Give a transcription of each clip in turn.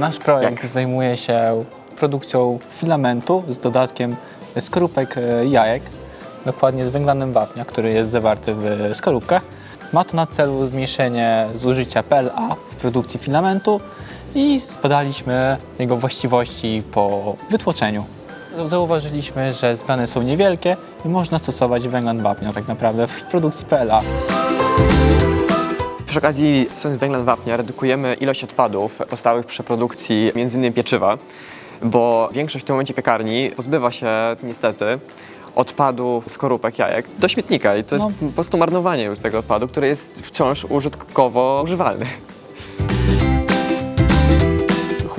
Nasz projekt zajmuje się produkcją filamentu z dodatkiem skorupek e, jajek, dokładnie z węglanem wapnia, który jest zawarty w skorupkach. Ma to na celu zmniejszenie zużycia PLA w produkcji filamentu i zbadaliśmy jego właściwości po wytłoczeniu. Zauważyliśmy, że zmiany są niewielkie i można stosować węglan wapnia tak naprawdę w produkcji PLA. Przy okazji stosując węglan wapnia redukujemy ilość odpadów powstałych przy produkcji m.in. pieczywa, bo większość w tym momencie piekarni pozbywa się niestety odpadów skorupek jajek do śmietnika i to jest No. po prostu marnowanie już tego odpadu, który jest wciąż użytkowo używalny.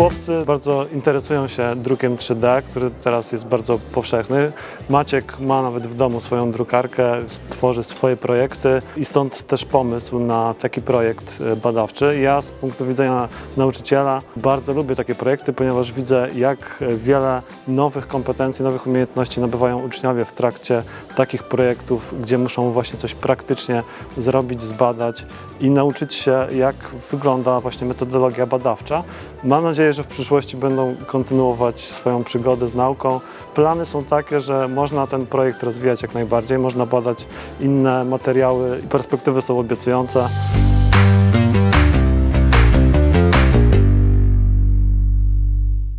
Chłopcy bardzo interesują się drukiem 3D, który teraz jest bardzo powszechny. Maciek ma nawet w domu swoją drukarkę, tworzy swoje projekty i stąd też pomysł na taki projekt e, badawczy. Ja z punktu widzenia nauczyciela bardzo lubię takie projekty, ponieważ widzę jak wiele nowych kompetencji, nowych umiejętności nabywają uczniowie w trakcie takich projektów, gdzie muszą właśnie coś praktycznie zrobić, zbadać i nauczyć się, jak wygląda właśnie metodologia badawcza. Mam nadzieję, że w przyszłości będą kontynuować swoją przygodę z nauką. Plany są takie, że można ten projekt rozwijać jak najbardziej, można badać inne materiały i perspektywy są obiecujące.